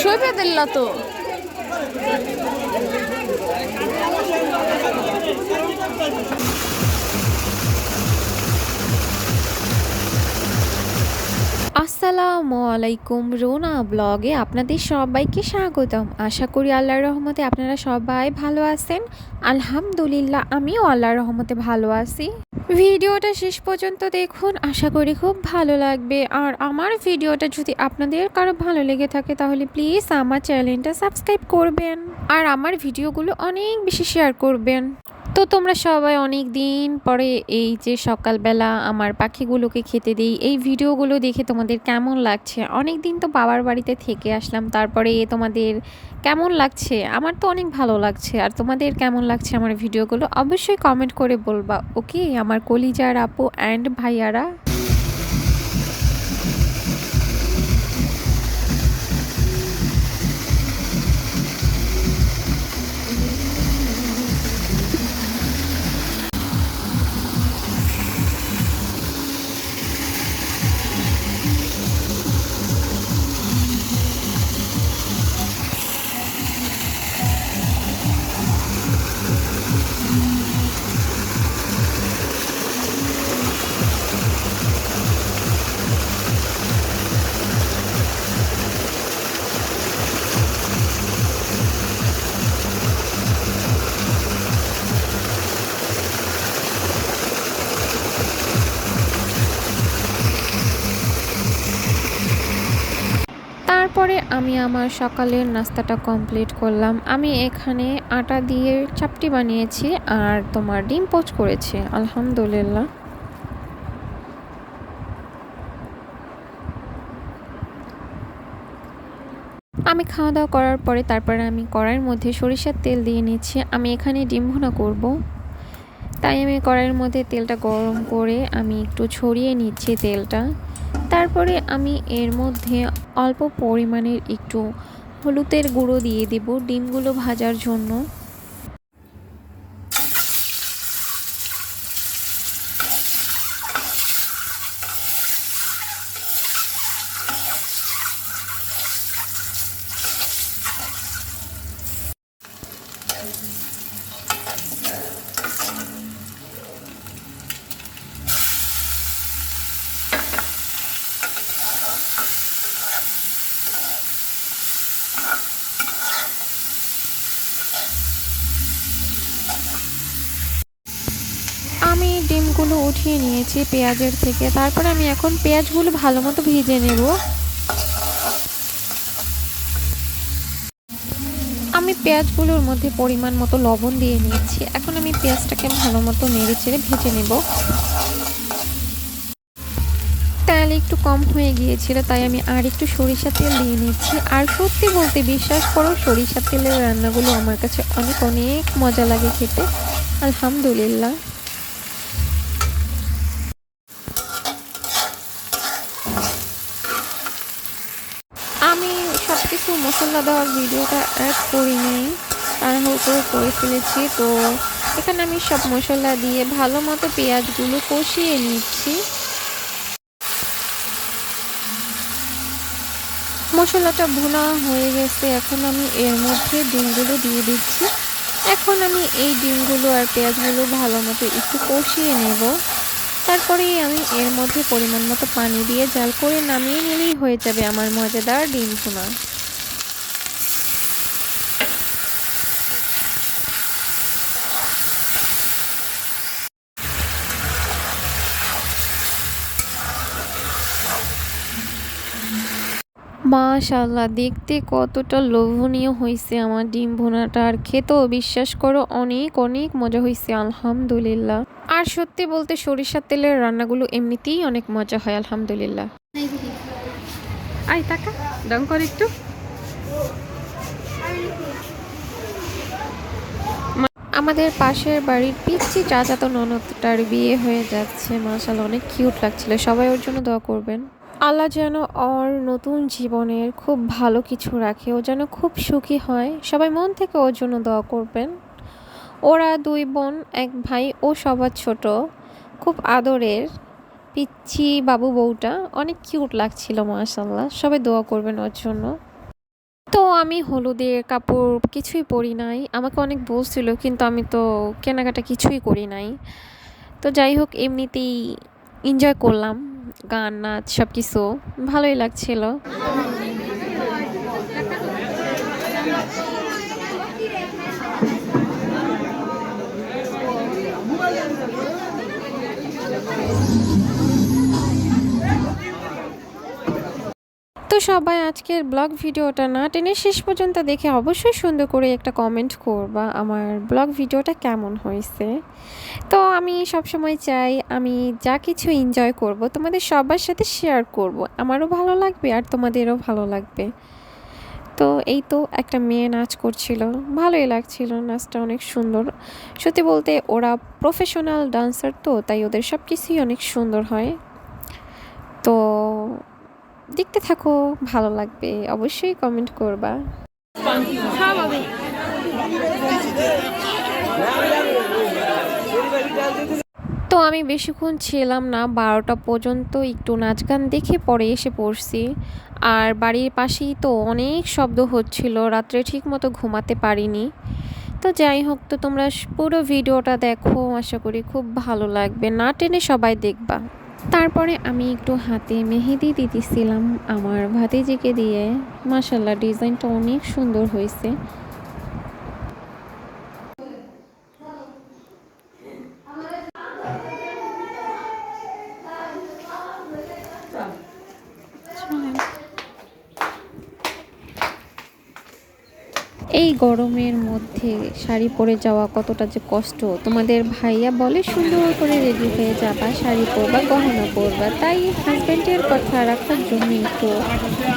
শৈবাদিল্লা তো। আসসালামু আলাইকুম। রোনা ব্লগে আপনাদের সবাইকে স্বাগতম। আশা করি আল্লাহর রহমতে আপনারা সবাই ভালো আছেন। আলহামদুলিল্লাহ, আমিও আল্লাহর রহমতে ভালো আছি। ভিডিওটা শেষ পর্যন্ত দেখুন, আশা করি খুব ভালো লাগবে। আর আমার ভিডিওটা যদি আপনাদের কারও ভালো লেগে থাকে, তাহলে প্লিজ আমার চ্যানেলটা সাবস্ক্রাইব করবেন। আর আমার ভিডিওগুলো অনেক বেশি শেয়ার করবেন। তো তোমরা সবাই অনেক দিন পরে এই যে সকালবেলা আমার পাখিগুলোকে খেতে দিই, এই ভিডিওগুলো দেখে তোমাদের কেমন লাগছে? অনেক দিন তো বাবার বাড়িতে থেকে আসলাম, তারপরে তোমাদের কেমন লাগছে? আমার তো অনেক ভালো লাগছে, আর তোমাদের কেমন লাগছে আমার ভিডিওগুলো অবশ্যই কমেন্ট করে বলবা ওকে আমার কলিজার আপু অ্যান্ড ভাইয়ারা। আমি আমার সকালের নাস্তাটা কমপ্লিট করলাম। আমি এখানে আটা দিয়ে চাপটি বানিয়েছি আর তোমার ডিম পোচ করেছি, আলহামদুলিল্লাহ। আমি খাওয়া দাওয়া করার পরে তারপরে আমি কড়াইয়ের মধ্যে সরিষার তেল দিয়ে নিচ্ছি। আমি এখানে ডিম ভুনা করব। তাই আমি কড়াইয়ের মধ্যে তেলটা গরম করে আমি একটু ছড়িয়ে নিচ্ছি তেলটা। তারপরে আমি এর মধ্যে অল্প পরিমাণের একটু হলুদের গুঁড়ো দিয়ে দেব ডিমগুলো ভাজার জন্য। আমি ডিমগুলো উঠিয়ে নিয়েছি পেঁয়াজের থেকে। তারপরে আমি এখন পেঁয়াজগুলো ভালো মতো ভেজে নেব। আমি পেঁয়াজগুলোর মধ্যে পরিমাণ মতো লবণ দিয়ে নিয়েছি। এখন আমি পেঁয়াজটাকে ভালো মতো নেড়ে চেড়ে ভেজে নেব। তেল একটু কম হয়ে গিয়েছিল, তাই আমি আর একটু সরিষা তেল দিয়ে নিচ্ছি। আর সত্যি বলতে বিশ্বাস করো সরিষা তেলের রান্নাগুলো আমার কাছে অনেক অনেক মজা লাগে খেতে। আলহামদুলিল্লাহ আমি কিছু মশলা দেওয়ার ভিডিওটা অ্যাড করি নাই তাড়াহুড়ো করে করে ফেলেছি। তো এখানে আমি সব মশলা দিয়ে ভালো মতো পেঁয়াজগুলো কষিয়ে নিচ্ছি। মশলাটা ভুনা হয়ে গেছে, এখন আমি এর মধ্যে ডিমগুলো দিয়ে দিচ্ছি। এখন আমি এই ডিমগুলো আর পেঁয়াজগুলো ভালো মতো একটু কষিয়ে নেব। তারপরে আমি এর মধ্যে পরিমাণ মতো পানি দিয়ে জাল করে নামিয়ে নিলেই হয়ে যাবে আমার মজাদার ডিম ভুনা। মাশাল্লাহ দেখতে কতটা লোভনীয় হয়েছে আমার ডিম ভোনাটা। আর খেতেও বিশ্বাস করো, অনেক অনেক মজা হয়েছে আলহামদুলিল্লাহ। আর সত্যি বলতে সরিষার তেলের রান্নাগুলো এমনিতেই অনেক মজা হয়, আলহামদুলিল্লাহ। কর একটু। আমাদের পাশের বাড়ির পিচ্ছি চাচাতো ননদটার বিয়ে হয়ে যাচ্ছে মাশাল্লাহ অনেক কিউট লাগছিল। সবাই ওর জন্য দোয়া করবেন। আল্লাহ যেন ওর নতুন জীবনের খুব ভালো কিছু রাখে, ও যেন খুব সুখী হয়। সবাই মন থেকে ওর জন্য দোয়া করবেন। ওরা দুই বোন, এক ভাই, ও সবার ছোট। খুব আদরের পিচ্ছি বাবু বউটা। অনেক কিউট লাগছিল মাশাল্লাহ সবাই দোয়া করবেন ওর জন্য। তো আমি হলুদের কাপড় কিছুই পরি নাই। আমাকে অনেক বলছিল, কিন্তু আমি তো কেনাকাটা কিছুই করি নাই। তো যাই হোক, এমনিতেই এনজয় করলাম। গান নাচ সব কিছু ভালোই লাগছিল। সবাই আজকের ব্লগ ভিডিওটা না টেনে শেষ পর্যন্ত দেখে অবশ্যই সুন্দর করে একটা কমেন্ট করবা আমার ব্লগ ভিডিওটা কেমন হয়েছে। তো আমি সবসময় চাই আমি যা কিছু এনজয় করব তোমাদের সবার সাথে শেয়ার করব। আমারও ভালো লাগবে আর তোমাদেরও ভালো লাগবে। তো এই তো একটা মেয়ে নাচ করছিল, ভালোই লাগছিল, নাচটা অনেক সুন্দর। সত্যি বলতে ওরা প্রফেশনাল ডান্সার তো, তাই ওদের সব কিছুই অনেক সুন্দর হয়। তো দেখতে থাকো, ভালো লাগবে, অবশ্যই কমেন্ট করবা। তো আমি বেশিক্ষণ ছিলাম না, বারোটা পর্যন্ত একটু নাচ গান দেখে পরে এসে পড়ছি। আর বাড়ির পাশেই তো অনেক শব্দ হচ্ছিল, রাত্রে ঠিক মতো ঘুমাতে পারিনি। তো যাই হোক, তো তোমরা পুরো ভিডিওটা দেখো, আশা করি খুব ভালো লাগবে। না টেনে সবাই দেখবা। তারপরে আমি একটু হাতে মেহেদি দিতেছিলাম আমার ভাতিজিকে দিয়ে। মাসাল্লাহ ডিজাইনটা অনেক সুন্দর হয়েছে। এই গরমের মধ্যে শাড়ি পরে যাওয়া কতটা যে কষ্ট? তোমাদের ভাইয়া বলে, সুন্দর করে রেডি হয়ে যাবা, শাড়ি পরবা, গহনা পরবা। তাই হাজব্যান্ডের কথা রাখার জন্য একটু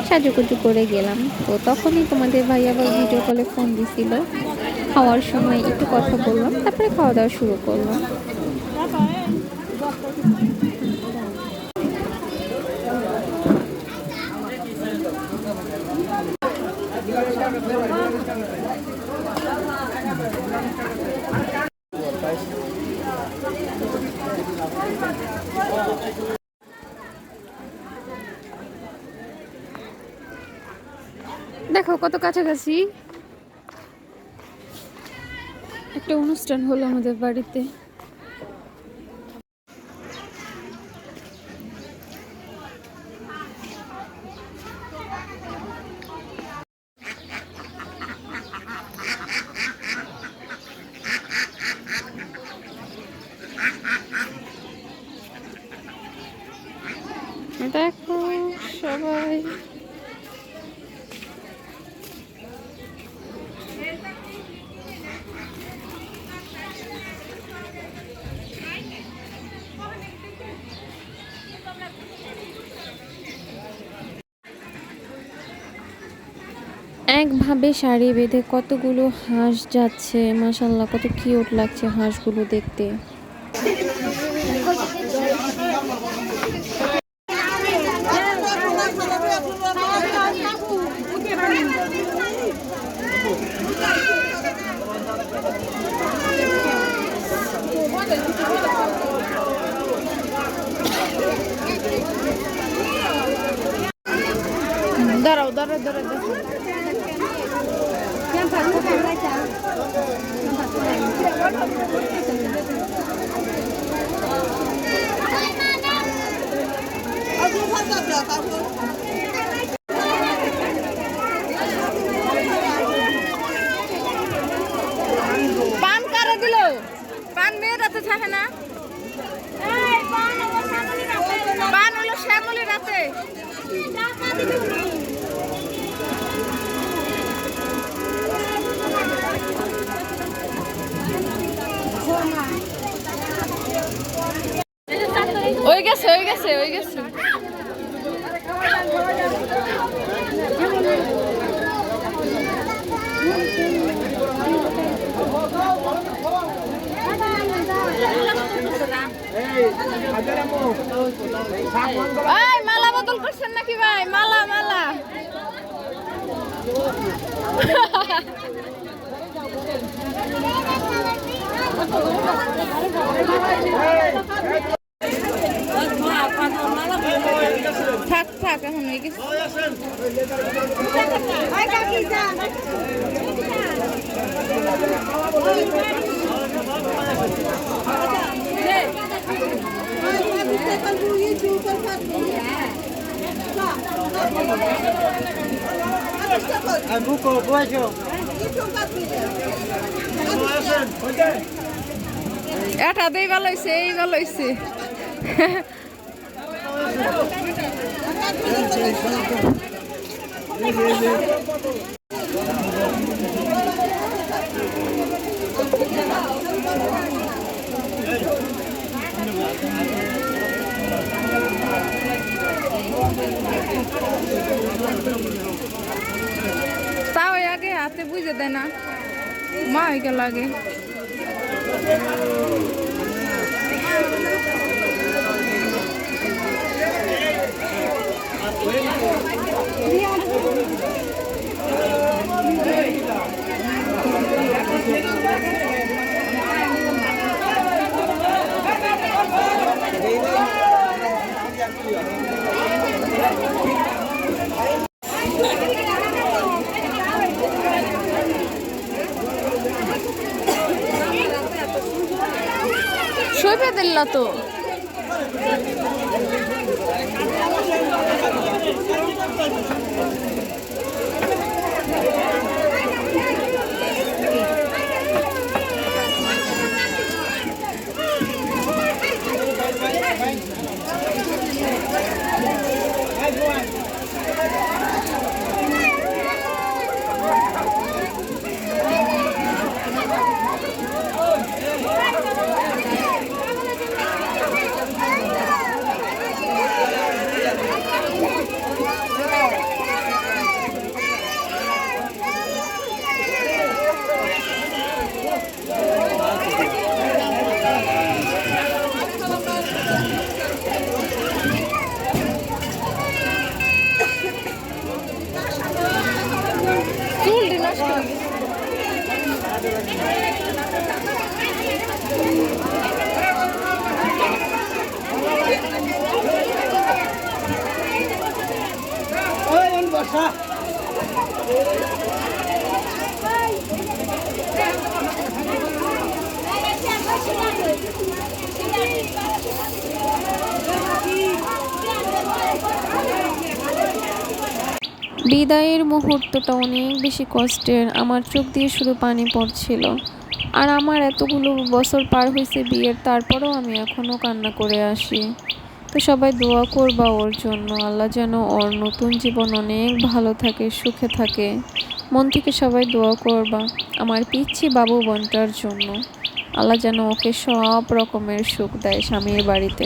সাজুকুজু করে গেলাম। তো তখনই তোমাদের ভাইয়া আবার ভিডিও কলে ফোন দিছিল। খাওয়ার সময় একটু কথা বললাম, তারপরে খাওয়া দাওয়া শুরু করলাম। কত কাছাকাছি। একটা অনুষ্ঠান হলো আমাদের বাড়িতে। দেখো সবাই। একভাবে সারি বেঁধে কতগুলো হাঁস যাচ্ছে মাসাল্লাহ কত কিউট লাগছে হাঁসগুলো দেখতে। গেছে ওই গেছে ওই গেছে এই মালা বদল করছেন নাকি ভাই মালা মালা থাক থাক এখন হয়ে গেছে। buajo. এটা দেই ভালো হয়েছে এই ভালো হয়েছে তাও আগে হাতে বুঝে দেয় না মা হয়ে গেল আগে শোবে দিল্লা তো। চুল নষ্ট হয়ে গেছে। Oy, বিদায়ের মুহূর্তটা অনেক বেশি কষ্টের। আমার চোখ দিয়ে শুধু পানি পড়ছিল। আর আমার এতগুলো বছর পার হয়েছে বিয়ের, তারপরেও আমি এখনও কান্না করে আসি। তো সবাই দোয়া করবা ওর জন্য। আল্লাহ যেন ওর নতুন জীবন অনেক ভালো থাকে, সুখে থাকে। মন থেকে সবাই দোয়া করবা আমার পিচ্ছি বাবু বোনটার জন্য। আল্লাহ যেন ওকে সব রকমের সুখ দেয় স্বামীর বাড়িতে।